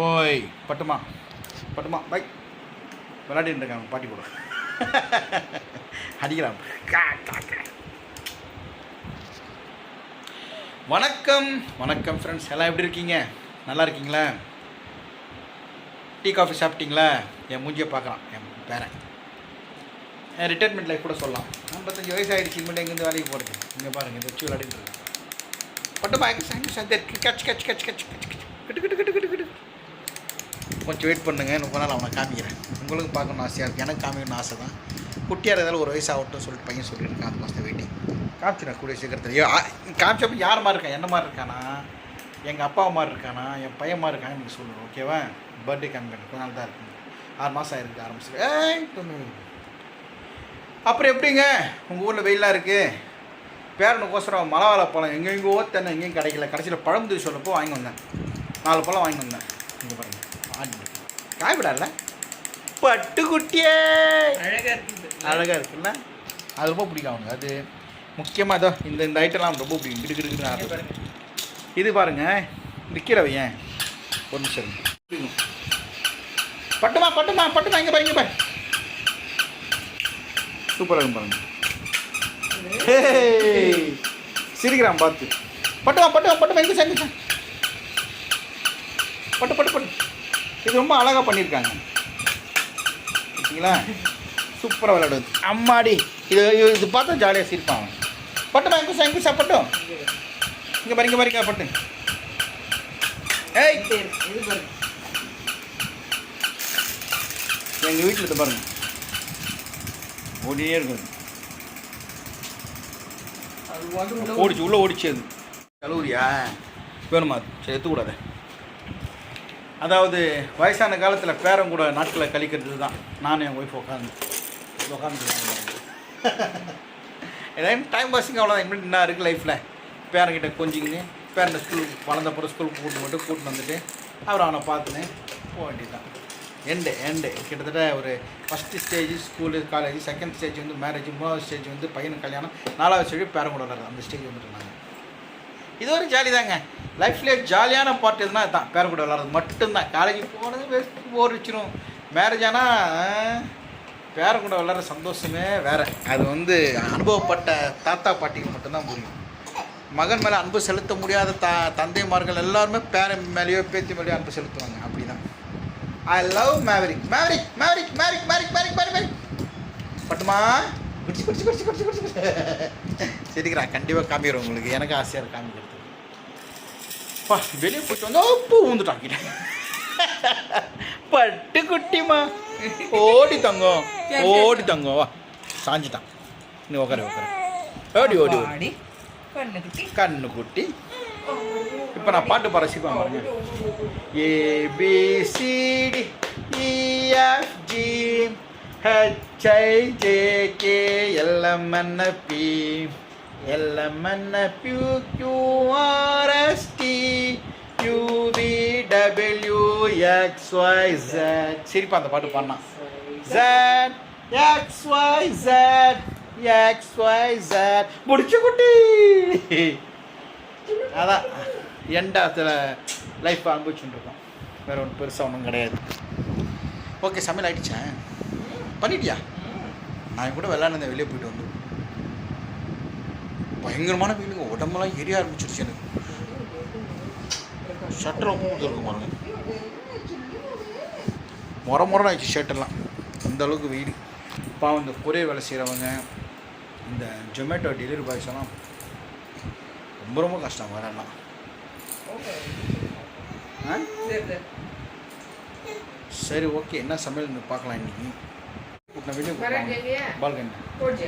ஓய் பட்டுமா பட்டுமா பை. விளையாடிட்டு இருக்காங்க பாட்டி கூட. அடிக்கிறான். கா, வணக்கம் வணக்கம் ஃப்ரெண்ட்ஸ் எல்லாம் எப்படி இருக்கீங்க? நல்லா இருக்கீங்களா? டீ காஃபி சாப்பிட்டீங்களா? என் மூஞ்சியை பார்க்கலாம் என் பேரன். என் ரிட்டைர்மெண்ட் லைஃப் கூட சொல்லலாம். ஐம்பத்தஞ்சு வயசு ஆகிடுச்சு இனிமேல் எங்கேருந்து வேலைக்கு போகிறது இங்கே பாருங்கள் இந்த வச்சு விளையாடிட்டு இருக்கேன் பட்டு பாய்க்கு சாங்கி சந்தை கச் கச் கிட்டு கிட்டு கிட்டு கிட்டு கிட்டு கொஞ்சம் வெயிட் பண்ணுங்க எனக்கு கொஞ்ச நாள் அவனை காமிக்கிறேன். உங்களுக்கும் பார்க்கணும்னு ஆசையாக இருக்குது எனக்கு காமிக்கணும்னு ஆசை தான். குட்டியாக இருந்தாலும் ஒரு வயசு ஆகட்டும் சொல்லிட்டு பையன் சொல்லியிருக்கான் அது மாதம் வெயிட்டிங் காமிச்சிடறேன் கூடிய சீக்கிரத்தில். ஐயோ, காமிச்சப்ப யார் மாதிரி இருக்கான்? என்ன மாதிரி இருக்கானா? எங்கள் அப்பா மாதிரி இருக்கானா? என் பையன் மாதிரி இருக்கான்னு எனக்கு சொல்லணும் ஓகேவா பர்த்டே காமிக்கிறேன் கொஞ்ச நாள் தான் இருக்குங்க ஆறு மாதம் ஆயிருக்கு ஆரம்பிச்சு அப்புறம் எப்படிங்க? உங்கள் ஊரில் வெயிலாக இருக்குது பேரனுக்கோசரம் மலவாழை பழம் எங்கெங்கோ தென்னை எங்கேயும் கிடைக்கல. கடைசியில் பழம் தூசி சொல்லப்போ வாங்கி வந்தேன். நாலு பழம் வாங்கி வந்தேன். இங்கே பாருங்கள் ஆடி காய் விடால பட்டுக்குட்டியே. அழகா இருக்குது. அழகாக இருக்குல்ல? அது ரொம்ப பிடிக்கும் அவனுக்கு. அது முக்கியமாக இதோ இந்த இந்த ஐட்டம்லாம் ரொம்ப பிடிக்கும். கிடு கிடு கிடு இங்க ஆடுறது. பாருங்க. இது பாருங்க. விற்கிறவ ஏன்? ஒரு நிமிஷம். பட்டுமா பட்டுமா பட்டுமா இங்கே பாருங்க பாரு. சூப்பராக இருக்கும் பாருங்க. சிரிக்கிறான் பார்த்து. பட்டுமா பட்டுமா பட்டுமா எங்கே சார் பட்டு பட்டு பட்டு. இது ரொம்ப அழகாக பண்ணியிருக்காங்க பார்த்தீங்களா சூப்பராக விளையாடுது. அம்மாடி. இது இது- பார்த்தா ஜாலியாக சிரிப்பான் அவன். பட்டுமா எங்கே சார் எங்கே சார் பட்டும் இங்கே பாருங்க பாருங்க பட்டு. ஏய்! இது இது பாருங்க. எங்கள் வீட்டில் இதை பாருங்க. ஓடியே இருக்கும் அது வந்து உள்ள ஓடிச்சு உள்ளே ஓடிச்சு அது. கல்லூரியா? வேணுமா அது? சரி எடுத்துக்கூடாது அதாவது வயசான காலத்தில் பேரம் கூட நாட்களை கழிக்கிறது தான் நானும் என் ஒய்ஃப் உட்காந்து உட்காந்து ஏதாவது டைம் பாஸிங் அவ்வளோதான் இப்படி என்ன இருக்குது லைஃப்பில் பேரங்கிட்ட கொஞ்சிக்கின்னு பேரண்ட ஸ்கூலுக்கு வளர்ந்தப்புறம் ஸ்கூலுக்கு கூட்டு மட்டும் கூட்டு வந்துட்டு அவரை அவனை பார்த்துன்னு போக வேண்டியதுதான். எண்டு எண்டு கிட்டத்தட்ட ஒரு first stage school college second stage வந்து மேரேஜ் மூணாவது ஸ்டேஜ் வந்து பையனுக்கு கல்யாணம் நாலாவது ஸ்டேஜ் பேரன் கூட விளாட்றது அந்த ஸ்டேஜ் வந்துட்டு நாங்கள் இது ஒரு ஜாலி தாங்க. லைஃப்லேயே ஜாலியான பார்ட் எதுனா தான் பேர கூட விளாட்றது மட்டும்தான். காலேஜுக்கு போனது பெஸ்ட் போர் வச்சிரும் மேரேஜ் ஆனால் பேர கூட விளாட்ற சந்தோஷமே வேறு. அது வந்து அனுபவப்பட்ட தாத்தா பாட்டிக்கு மட்டும்தான் புரியும். மகன் மேலே அன்பு செலுத்த முடியாத த தந்தைமார்கள் எல்லாருமே பேரன் மேலேயோ பேத்தி மேலேயோ அன்பு செலுத்துவாங்க. அப்படி தான் I love Maverick Maverick Maverick Maverick Merrick மேரிக் மேவரிக் பட்டுமா? குடிச்சு குடிச்சு குடிச்சு குடிச்சு குடிச்சு சரிக்கிறா கண்டிப்பாக காமிக்கிறோம் உங்களுக்கு. எனக்கு ஆசையாக இருக்கு காமிக்கிறது பா வெளியே போயிட்டு வந்தா பூ ஊந்துட்டாங்க. பட்டு குட்டிமா ஓடி தங்கம். ஓடி தங்கம். வா. சாஞ்சிட்டான். நீ உட்காரு உட்காரு ஓடி ஓடி ஓடி. கண்ணு குட்டி. கண்ணு குட்டி. இப்போ நான் பாட்டு பாட சிப்பா பாருங்க. A B C D E F G J J K H I J K L M N O P L M N O P Q Q R S T U V W X Y Z சிரிப்பா அந்த பாட்டு பாடினான் Z X Y Z X Y Z முடிச்சு குட்டி. அதான். எண்டாத்தில் life அனுபவிச்சுட்டு இருக்கோம். வேற ஒன்றும் பெருசாக ஒன்றும் கிடையாது. ஓகே சமையல் ஆயிடுச்சேன் பண்ணிட்டியா? நான் கூட விளாண்டுந்தேன் வெளியே போயிட்டு வந்து. பயங்கரமான ஃபீலிங் உடம்பெல்லாம் எரிய ஆரம்பிச்சிருச்சு எனக்கு. ஷட்டர் பூத்து இருக்கும் பாருங்க. முறை முறை ஆயிடுச்சு ஷர்ட்டெல்லாம் அந்த அளவுக்கு வெயில் பாவம் இந்த கொரியர் வேலை செய்கிறவங்க இந்த ஜொமேட்டோ டெலிவரி பாய்ஸ் எல்லாம் ரொம்ப ரொம்ப கஷ்டம் வரலாம் சரி, ஓகே என்ன சமையல் பார்க்கலாம் இன்னைக்கு. கூட்டின வெளியே? பால்கனி.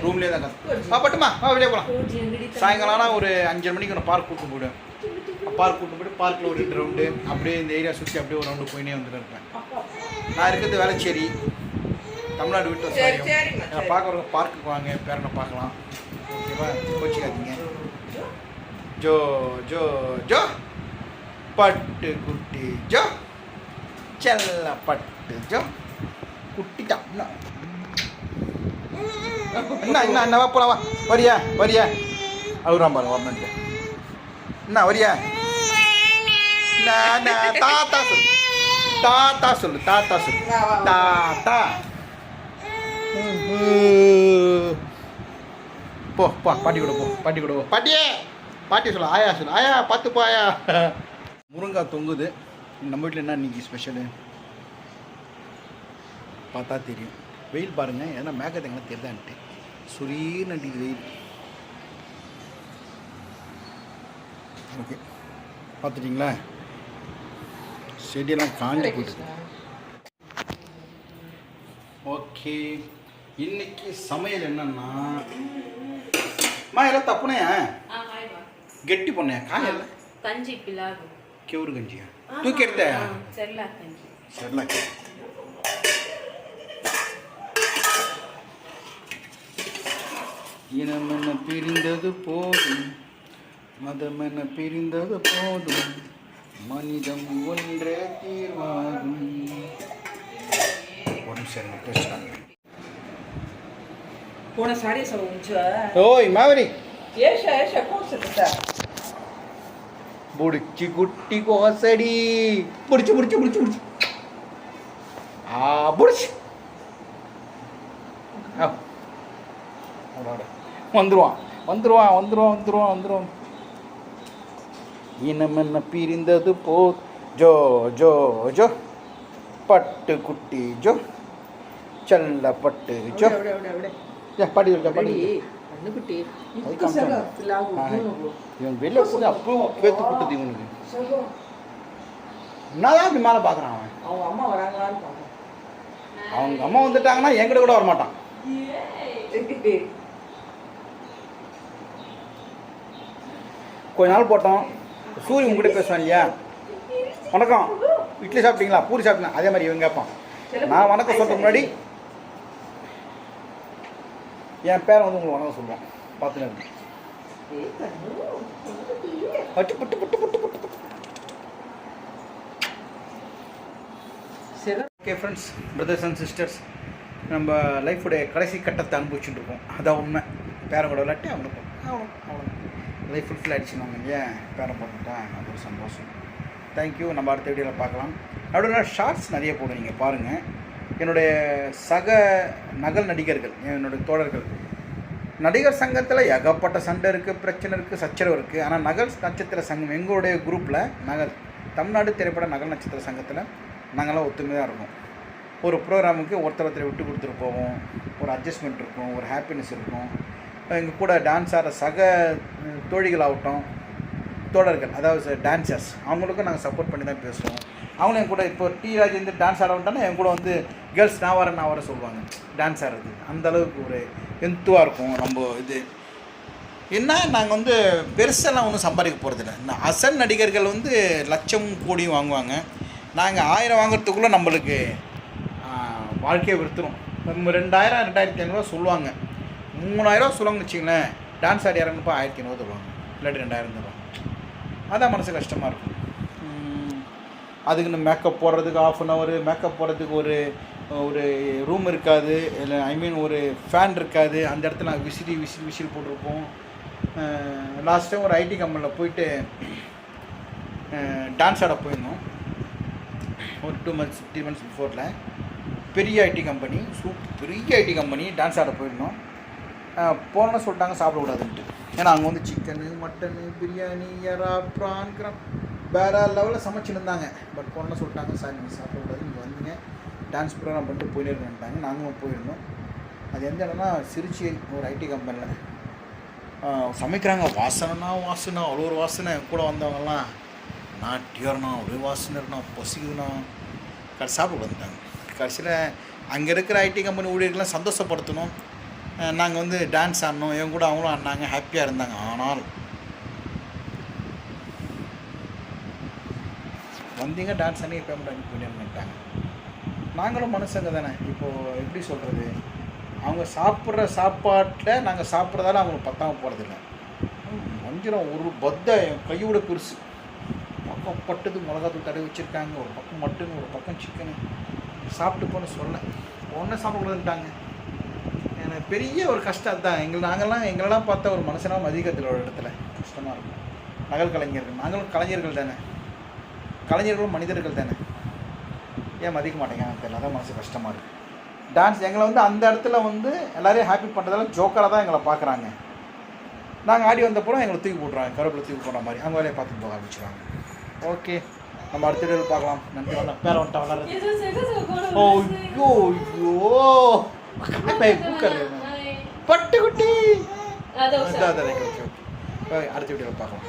ரூம்லேயே தான் கத்து ஆ பட்டுமா? வா வெளியே போகலாம்? சாயங்காலம் ஆனால் ஒரு அஞ்சரை மணிக்கு நான் பார்க் கூட்டு போயிடுவேன். பார்க் கூட்டு போயிட்டு பார்க்கில் ஒரு ரெண்டு ரவுண்டு அப்படியே இந்த ஏரியா சுற்றி அப்படியே ஒரு ரவுண்டு போயினே வந்துட்டு இருப்பேன். நான் இருக்கிறது வேளச்சேரி. தமிழ்நாடு விட்டு சரி. பார்க்குறவங்க பார்க்குக்கு வாங்க பேரனை பார்க்கலாம். ஓகேவா? கோச்சிக்காதீங்க. ஜோ ஜோ ஜோ. பட்டு குட்டி ஜோ. செல்ல பட்டு ஜோ. குட்டி தான் என்ன என்ன என்ன என்ன வா போலாம் வா. வரியா வரியா. அழுறான் பாரு வரணுன்ட்டு என்ன வரியா. தாத்தா சொல்லு. தாத்தா சொல்லு தாத்தா சொல்லு. தாத்தா. போ போ பாட்டி கூட போ பாட்டி கூட போ. பாட்டியே பாட்டி சொல்லு ஆயா சொல்லு. ஆயா பார்த்து போ ஆயா. முருங்காய் தொங்குது. நம்ம வீட்டில் என்ன இன்னைக்கு ஸ்பெஷலு பார்த்தா தெரியும். வெயில் பாருங்க ஏன்னா மேகத்தை எங்கே தெரியுதான்ட்டு சுரீர் அடிக்குது வெயில். ஓகே. பார்த்துட்டிங்களா? செடியெல்லாம் காஞ்சி போயிட்டு ஓகே. இன்னைக்கு சமையல் என்னன்னா மா எல்லாம் தப்புனே ஆ, ஹாய் வா. கெட்டி பொண்ணே காயல்ல கஞ்சி பிலாவு கெவுரு கஞ்சியா? தூக்கி எடுத்த ஆ, செல்லா கஞ்சி. சரில இனம் என்ன பிரிந்தது போதும் மதம் என்ன பிரிந்தது போதும் மனிதம் ஒன்றே தீர்வாகும். போன குட்டி கோசடி. புடிச்சு புடிச்சு புடிச்சு புடிச்சு. ஆ புடிச்சு. வந்துருவான். வந்துருவான் வந்துருவான் வந்துருவான் வந்துருவான். இனம் என்ன பிரிந்தது போ ஜோ ஜோ ஜோ. பட்டு குட்டி ஜோ. செல்ல பட்டு ஜோ. பாடி பாடி இவன் வெளில அப்போ பேத்து கொடுத்தது இவனுக்கு. என்னதான் இப்படி மேலே பார்க்குறான் அவன். அவங்க அம்மா வராங்களான்னு அவங்க அம்மா வந்துட்டாங்கன்னா என்கிட்ட கூட வர கொஞ்ச நாள் போட்டோம். சூரிய உங்ககிட்ட பேசுவான் இல்லையா? வணக்கம். இட்லி சாப்பிட்டீங்களா? பூரி சாப்பிட்டீங்களா? அதே மாதிரி இவன் கேட்பான். நான் வணக்கம் சொல்கிற முன்னாடி என் பேரை வந்து உங்களுக்கு வணக்கம் சொல்லுவான் பார்த்துன்னு பட்டு பட்டு பட்டு பட்டு பட்டு okay friends brothers and sisters நம்ம லைஃபுடைய கடைசி கட்டத்தை அனுபவிச்சுட்டு இருக்கோம். அதான் உண்மை. பேரன் கூட விளாட்டி அவனுக்கும் அவ்வளோ அவ்வளோ லைஃப் ஃபுல்ஃபில் ஆகிடுச்சுனாங்க ஏன்? பேரன் போட்டுட்டேன் அது ஒரு சந்தோஷம். தேங்க்யூ நம்ம அடுத்த வீடியோவில் பார்க்கலாம். நடுவில் ஷார்ட்ஸ் நிறைய போடுவீங்க பாருங்கள் என்னுடைய சக நகல் நடிகர்கள் என்னுடைய தோழர்கள். நடிகர் சங்கத்தில் ஏகப்பட்ட சண்டை இருக்குது பிரச்சனை இருக்குது சச்சரவு இருக்குது ஆனால் நகல் நட்சத்திர சங்கம் எங்களுடைய குரூப்பில் நகல் தமிழ்நாடு திரைப்பட நகல் நட்சத்திர சங்கத்தில் நாங்கள்லாம் ஒத்துமையாக இருக்கோம். ஒரு ப்ரோக்ராமுக்கு ஒருத்தர் ஒருத்தரை விட்டு கொடுத்துட்டு போவோம். ஒரு அட்ஜஸ்ட்மெண்ட் இருக்கும் ஒரு ஹாப்பினஸ் இருக்கும். எங்கள் கூட டான்ஸ் ஆடுற சக தோழிகளாகட்டும் தோழிகள் ஆகட்டும் தோழர்கள் அதாவது டான்சர்ஸ் அவங்களுக்கும் நாங்கள் சப்போர்ட் பண்ணி தான் பேசுவோம் அவங்களும் என் கூட இப்போ டி ராஜேந்தர் டான்ஸ் ஆட வந்துட்டானா என் கூட வந்து கேர்ள்ஸ் நான் வரேன் நான் வர சொல்லுவாங்க. டான்ஸ் ஆடுறது அந்த அளவுக்கு ஒரு எந்துவாக இருக்கும் நம்ம இது. என்ன நாங்கள் வந்து பெருசெல்லாம் ஒன்றும் சம்பாதிக்க போகிறதில்ல அசன் நடிகர்கள் வந்து லட்சம் கோடியும் வாங்குவாங்க. நாங்கள் ஆயிரம் வாங்குறதுக்குள்ளே நம்மளுக்கு வாழ்க்கையை விருத்துரும் நம்ம ரெண்டாயிரம் ரெண்டாயிரத்தி ஐநூறுரூவா சொல்லுவாங்க. மூணாயிரம் சொல்லுவாங்கன்னு வச்சுங்களேன் டான்ஸ் ஆடி இறங்குப்போ ஆயிரத்தி ஐநூறு தருவாங்க. இல்லாட்டி ரெண்டாயிரம் தருவாங்க. அதான் மனசு கஷ்டமாக இருக்கும். அதுக்குன்னு மேக்கப் போடுறதுக்கு ஆஃப் அன் ஹவர் மேக்கப் போடுறதுக்கு ஒரு ஒரு ரூம் இருக்காது. இல்லை ஐ மீன் ஒரு ஃபேன் இருக்காது. அந்த இடத்துல நாங்கள் விசிறி விசிறி விசிறி போட்டிருப்போம். லாஸ்ட் டைம் ஒரு ஐடி கம்பெனியில் போயிட்டு டான்ஸ் ஆட போயிருந்தோம். ஒரு டூ மந்த்ஸ் த்ரீ மந்த்ஸ் பிஃபோரில் பெரிய ஐடி கம்பெனி சூப் பெரிய ஐடி கம்பெனி டான்ஸ் ஆட போயிருந்தோம். போனோன்னு சொல்லிட்டாங்க சாப்பிடக்கூடாதுன்ட்டு. ஏன்னா அங்கே வந்து சிக்கனு மட்டனு பிரியாணி எறா ப்ரான் கிரம் வேறு லெவலில் சமைச்சிருந்தாங்க. பட் போனோன்னு சொல்லிட்டாங்க சார் நீங்கள் சாப்பிடக்கூடாது நீங்கள் வந்தீங்க. டான்ஸ் ப்ரோக்ராம் பண்ணிட்டு போயிருக்கேன்ட்டாங்க நாங்களும் போயிருந்தோம். அது எந்த இடம்னா சிரிச்சி ஒரு ஐடி கம்பெனியில் சமைக்கிறாங்க. வாசனைனா வாசனை அவ்வளோ ஒரு வாசனை. கூட வந்தவங்கலாம் நான் டியர்னா ஒரே வாசனை இருக்குண்ணா பசிக்குதுண்ணா. கடைசி சாப்பிட வந்துட்டாங்க. கடைசியில் அங்கே இருக்கிற ஐடி கம்பெனி ஊழியர்கள்லாம் சந்தோஷப்படுத்தணும். நாங்கள் வந்து டான்ஸ் ஆடினோம் என் கூட அவங்களும் ஆடினாங்க. ஹாப்பியாக இருந்தாங்க. ஆனால் வந்தீங்க டான்ஸ் அன்னி பேமெண்ட் அனுப்பி பண்ணிட்டாங்க நாங்களும் மனுஷங்க தானே. இப்போது எப்படி சொல்கிறது அவங்க சாப்பிட்ற சாப்பாட்டில் நாங்கள் சாப்பிட்றதால அவங்களுக்கு பத்தாமல் போகிறதில்ல வஞ்சிரம் ஒரு பத்த என் கையோட பெருசு. பக்கம் பட்டது மிளகாத்தூள் தடவி வச்சுருக்காங்க. ஒரு பக்கம் மட்டன் ஒரு பக்கம் சிக்கனு சாப்பிட்டு போன்னு சொல்ல ஒன்றும் சாப்பிடக்கூடாதுன்ட்டாங்க பெரிய ஒரு கஷ்டம் தான் எங்கள் நாங்கள்லாம் எங்களெல்லாம் பார்த்தா ஒரு மனுஷனாக மதிக்கத்தில் ஒரு இடத்துல. கஷ்டமாக இருக்கும். நகல் கலைஞர்கள். நாங்களும் கலைஞர்கள் தானே? கலைஞர்களும் மனிதர்கள் தானே? ஏன் மதிக்க மாட்டேங்கிறாங்க தெரியல. அதான் மனசு கஷ்டமாக இருக்குது டான்ஸ் எங்களை வந்து அந்த இடத்துல வந்து எல்லாரையும் ஹாப்பி பண்ணுறதால ஜோக்கராக தான் எங்களை பார்க்குறாங்க. நாங்கள் ஆடி வந்தப்பறம் எங்களை தூக்கி போட்டுறாங்க கருவேப்பிலை தூக்கி போடுற மாதிரி. அவங்க வேலையை பார்த்து போக ஆரம்பிச்சிடுவாங்க ஓகே நம்ம அடுத்த வீடியோவில் பார்க்கலாம். நன்றி வந்தேன் பேர வந்துட்டா வளர்றது ஓ ஐயோ ஐயோ. குக்கர் பட்டுக்குட்டி அதோ அடுத்த வீடியோவில் பார்க்கலாம்